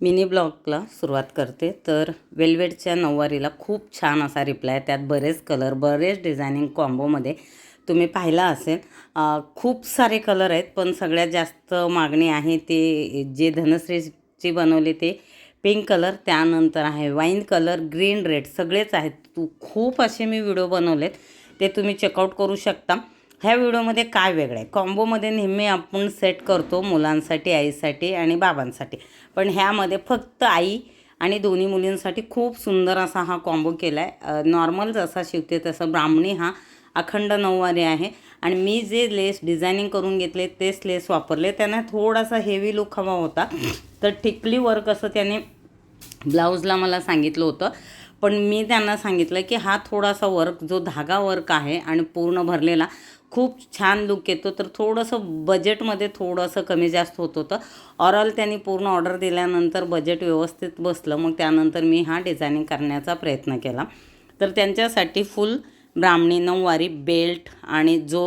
Mini ब्लॉगला सुरुवात करते. तर वेल्वेटच्या नऊवारीला खूप छान असा रिप्लाय त्यात बरेच कलर बरेच डिझायनिंग कॉम्बोमध्ये तुम्ही पाहिला असेल. खूप सारे कलर आहेत पण सगळ्यात जास्त मागणी आहे ते जे धनश्रीची बनवले ते पिंक कलर त्यानंतर आहे वाईन कलर ग्रीन रेड सगळेच आहेत. तू खूप असे मी व्हिडिओ बनवलेत ते तुम्ही चेकआउट करू शकता. ह्या व्हिडिओमध्ये काय वेगळं आहे? कॉम्बोमध्ये नेहमी आपण सेट करतो मुलांसाठी आईसाठी आणि बाबांसाठी. पण ह्यामध्ये फक्त आई आणि दोन्ही मुलींसाठी खूप सुंदर असा हा कॉम्बो केला आहे नॉर्मल जसा शिवते तसं ब्राह्मणी हा अखंड नऊवारी आहे. आणि मी जे लेस डिझायनिंग करून घेतले तेच लेस वापरले. त्यांना थोडासा हेवी लुक हवा होता. तर टिकली वर्क असं त्याने ब्लाऊजला मला सांगितलं होतं. पण मी त्यांना सांगितलं की हा थोडासा वर्क जो धागा वर्क आहे आणि पूर्ण भरलेला खूप छान लुक येतो. तर थोडंसं बजेटमध्ये थोडंसं कमी जास्त होत होतं. ऑरल त्यांनी पूर्ण ऑर्डर दिल्यानंतर बजेट व्यवस्थित बसलं. मग त्यानंतर मी हा डिझायनिंग करण्याचा प्रयत्न केला. तर त्यांच्यासाठी फुल ब्राह्मणी नऊवारी बेल्ट आणि जो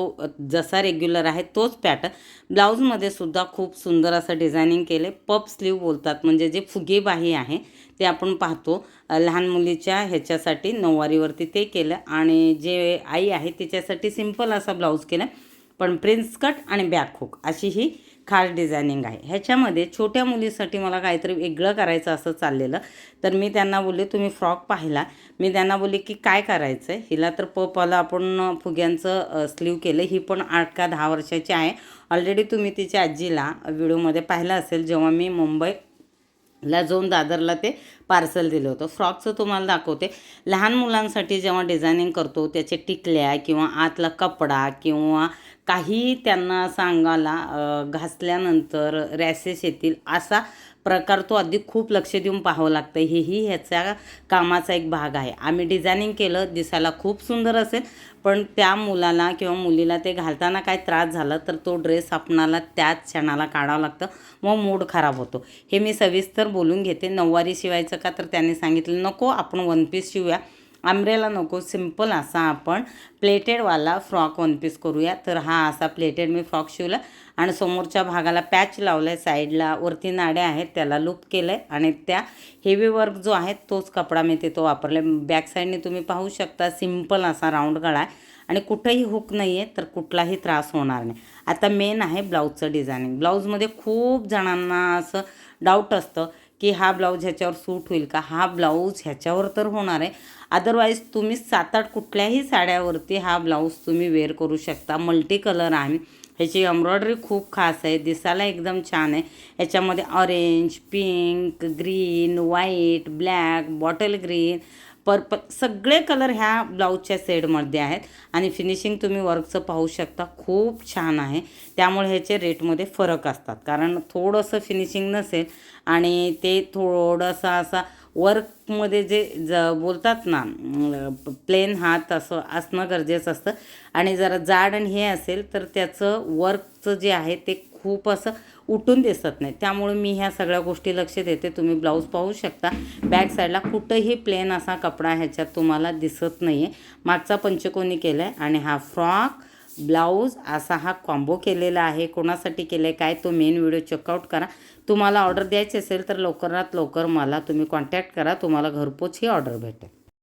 जसा रेग्युलर आहे तोच पॅटर्न ब्लाऊजमध्ये सुद्धा खूप सुंदर असं डिझायनिंग केले. पप स्लीव बोलतात म्हणजे जे फुगेबाही आहे ते आपण पाहतो. लहान मुलीच्या ह्याच्यासाठी नऊवारीवरती ते केलं आणि जे आई आहे तिच्यासाठी सिंपल असा ब्लाऊज केला. पण प्रिन्स कट आणि बॅक हुक अशी ही खास डिझायनिंग आहे. ह्याच्यामध्ये छोट्या मुलीसाठी मला काहीतरी वेगळं करायचं असं चाललेलं. तर मी त्यांना बोलले तुम्ही फ्रॉक पाहिला. मी त्यांना बोलले की काय करायचं आहे हिला तर पपाला आपण फुग्यांचं स्लीव केलं. ही पण आठ का दहा वर्षाची आहे. ऑलरेडी तुम्ही तिच्या आजीला व्हिडिओमध्ये पाहिलं असेल. जेव्हा मी मुंबई ला जाऊन दादरला ते पार्सल दिलं होतं. फ्रॉकचं तुम्हाला दाखवते. लहान मुलांसाठी जेव्हा डिझायनिंग करतो त्याचे टिकल्या किंवा आतला कपडा किंवा काही त्यांना असं अंगाला घासल्यानंतर रॅसेस येतील असा प्रकार तो अगदी खूप लक्ष देऊन पाहावं लागतं हेही ह्याचा कामाचा एक भाग आहे. आम्ही डिझायनिंग केलं दिसायला खूप सुंदर असेल पण त्या मुलाला किंवा मुलीला ते घालताना काय त्रास झाला तर तो ड्रेस आपणाला त्याच क्षणाला काढावं लागतं. मग मूड खराब होतो. हे मी सविस्तर बोलून घेते. नऊवारी शिवायचं का तर त्यांनी सांगितलं नको आपण वन पीस शिवूया. आंब्रेला नको सिंपल असा आपण प्लेटेडवाला फ्रॉक वन पीस करूया. तर हा असा प्लेटेड मी फ्रॉक शिवला आणि समोरच्या भागाला पॅच लावला आहे साईडला वरती नाड्या आहेत त्याला लूप केलं आहे आणि त्या हेवी वर्क जो आहे तोच कपडा मी तिथं वापरला बॅक साईडने तुम्ही पाहू शकता सिंपल असा राऊंड गळा आहे. आणि कुठंही हुक नाही आहे तर कुठलाही त्रास होणार नाही. आता मेन आहे ब्लाऊजचं डिझायनिंग ब्लाऊजमध्ये खूप जणांना असं डाऊट असतं की हा ब्लाऊज ह्याच्यावर सूट होईल का? हा ब्लाऊज ह्याच्यावर तर होणार आहे. अदरवाईज तुम्ही सात आठ कुठल्याही साड्यावरती हा ब्लाऊज तुम्ही वेअर करू शकता. मल्टी कलर आहे. ह्याची एम्ब्रॉयडरी खूप खास आहे. दिसायला एकदम छान आहे. ह्याच्यामध्ये orange pink green white black bottle green purple सगळे कलर ह्या ब्लाऊजच्या सेडमध्ये आहेत. आणि फिनिशिंग तुम्ही वर्कचं पाहू शकता. खूप छान आहे. त्यामुळे ह्याचे रेटमध्ये फरक असतात. कारण थोडंसं फिनिशिंग नसेल आणि ते थोडंसं असा वर्कमध्ये जे ज बोलतात ना प्लेन हात असं असणं गरजेचं असतं. आणि जरा जाड आणि हे असेल तर त्याचं वर्कचं जे आहे ते खूप असं उठून दिसत नाही. त्यामुळे मी ह्या सगळ्या गोष्टी लक्ष देते तुम्ही ब्लाऊज पाहू शकता. बॅक साईडला कुठंही प्लेन असा कपडा ह्याच्यात तुम्हाला दिसत नाही आहे मागचा पंचकोनी केला आहे आणि हा फ्रॉक ब्लाऊज असा हा कॉम्बो केलेला आहे. कोणासाठी केलं आहे काय तो मेन व्हिडिओ चेकआउट करा. तुम्हाला ऑर्डर द्यायची असेल तर लवकरात लवकर मला तुम्ही कॉन्टॅक्ट करा. तुम्हाला घरपोच ही ऑर्डर भेटेल.